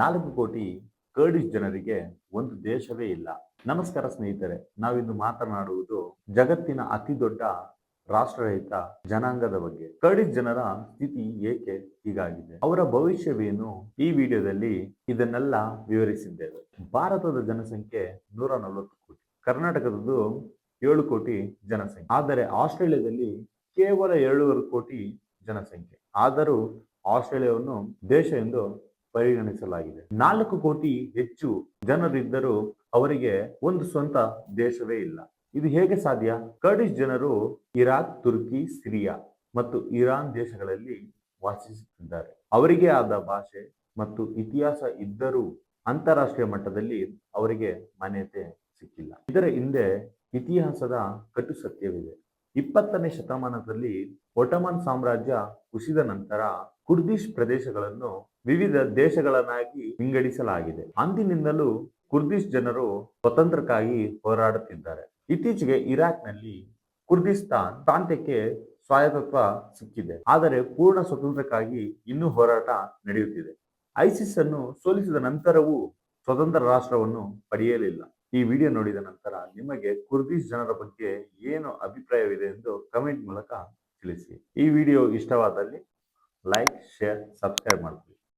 ನಾಲ್ಕು ಕೋಟಿ ಕರ್ಡಿಶ್ ಜನರಿಗೆ ಒಂದು ದೇಶವೇ ಇಲ್ಲ. ನಮಸ್ಕಾರ ಸ್ನೇಹಿತರೆ, ನಾವಿಂದು ಮಾತನಾಡುವುದು ಜಗತ್ತಿನ ಅತಿ ದೊಡ್ಡ ರಾಷ್ಟ್ರರಹಿತ ಜನಾಂಗದ ಬಗ್ಗೆ. ಕರ್ಡಿಶ್ ಜನರ ಸ್ಥಿತಿ ಏಕೆ ಹೀಗಾಗಿದೆ? ಅವರ ಭವಿಷ್ಯವೇನು? ಈ ವಿಡಿಯೋದಲ್ಲಿ ಇದನ್ನೆಲ್ಲ ವಿವರಿಸಿದ್ದೇವೆ. ಭಾರತದ ಜನಸಂಖ್ಯೆ ನೂರ ನಲವತ್ತು ಕೋಟಿ, ಕರ್ನಾಟಕದದ್ದು ಏಳು ಕೋಟಿ ಜನಸಂಖ್ಯೆ. ಆದರೆ ಆಸ್ಟ್ರೇಲಿಯಾದಲ್ಲಿ ಕೇವಲ ಏಳುವರೆ ಕೋಟಿ ಜನಸಂಖ್ಯೆ. ಆದರೂ ಆಸ್ಟ್ರೇಲಿಯಾವನ್ನು ದೇಶ ಎಂದು ಪರಿಗಣಿಸಲಾಗಿದೆ. ನಾಲ್ಕು ಕೋಟಿ ಹೆಚ್ಚು ಜನರಿದ್ದರೂ ಅವರಿಗೆ ಒಂದು ಸ್ವಂತ ದೇಶವೇ ಇಲ್ಲ. ಇದು ಹೇಗೆ ಸಾಧ್ಯ? ಕರ್ಡಿಶ್ ಜನರು ಇರಾಕ್, ತುರ್ಕಿ, ಸಿರಿಯಾ ಮತ್ತು ಇರಾನ್ ದೇಶಗಳಲ್ಲಿ ವಾಸಿಸುತ್ತಿದ್ದಾರೆ. ಅವರಿಗೆ ಆದ ಭಾಷೆ ಮತ್ತು ಇತಿಹಾಸ ಇದ್ದರೂ ಅಂತಾರಾಷ್ಟ್ರೀಯ ಮಟ್ಟದಲ್ಲಿ ಅವರಿಗೆ ಮಾನ್ಯತೆ ಸಿಕ್ಕಿಲ್ಲ. ಇದರ ಹಿಂದೆ ಇತಿಹಾಸದ ಕಟು ಸತ್ಯವಿದೆ. ಇಪ್ಪತ್ತನೇ ಶತಮಾನದಲ್ಲಿ ಒಟಮನ್ ಸಾಮ್ರಾಜ್ಯ ಕುಸಿದ ನಂತರ ಕುರ್ದಿಶ್ ಪ್ರದೇಶಗಳನ್ನು ವಿವಿಧ ದೇಶಗಳನ್ನಾಗಿ ವಿಂಗಡಿಸಲಾಗಿದೆ. ಅಂದಿನಿಂದಲೂ ಕುರ್ದಿಶ್ ಜನರು ಸ್ವತಂತ್ರಕ್ಕಾಗಿ ಹೋರಾಡುತ್ತಿದ್ದಾರೆ. ಇತ್ತೀಚೆಗೆ ಇರಾಕ್ನಲ್ಲಿ ಕುರ್ದಿಸ್ತಾನ್ ಪ್ರಾಂತ್ಯಕ್ಕೆ ಸ್ವಾಯತ್ತತ್ವ ಸಿಕ್ಕಿದೆ. ಆದರೆ ಪೂರ್ಣ ಸ್ವತಂತ್ರಕ್ಕಾಗಿ ಇನ್ನೂ ಹೋರಾಟ ನಡೆಯುತ್ತಿದೆ. ಐಸಿಸ್ ಅನ್ನು ಸೋಲಿಸಿದ ನಂತರವೂ ಸ್ವತಂತ್ರ ರಾಷ್ಟ್ರವನ್ನು ಪಡೆಯಲಿಲ್ಲ. ಈ ವಿಡಿಯೋ ನೋಡಿದ ನಂತರ ನಿಮಗೆ ಕುರ್ದಿಸ್ ಜನರ ಬಗ್ಗೆ ಏನು ಅಭಿಪ್ರಾಯವಿದೆ ಎಂದು ಕಮೆಂಟ್ ಮೂಲಕ ತಿಳಿಸಿ. ಈ ವಿಡಿಯೋ ಇಷ್ಟವಾದಲ್ಲಿ ಲೈಕ್, ಶೇರ್, ಸಬ್ಸ್ಕ್ರೈಬ್ ಮಾಡ್ತೀವಿ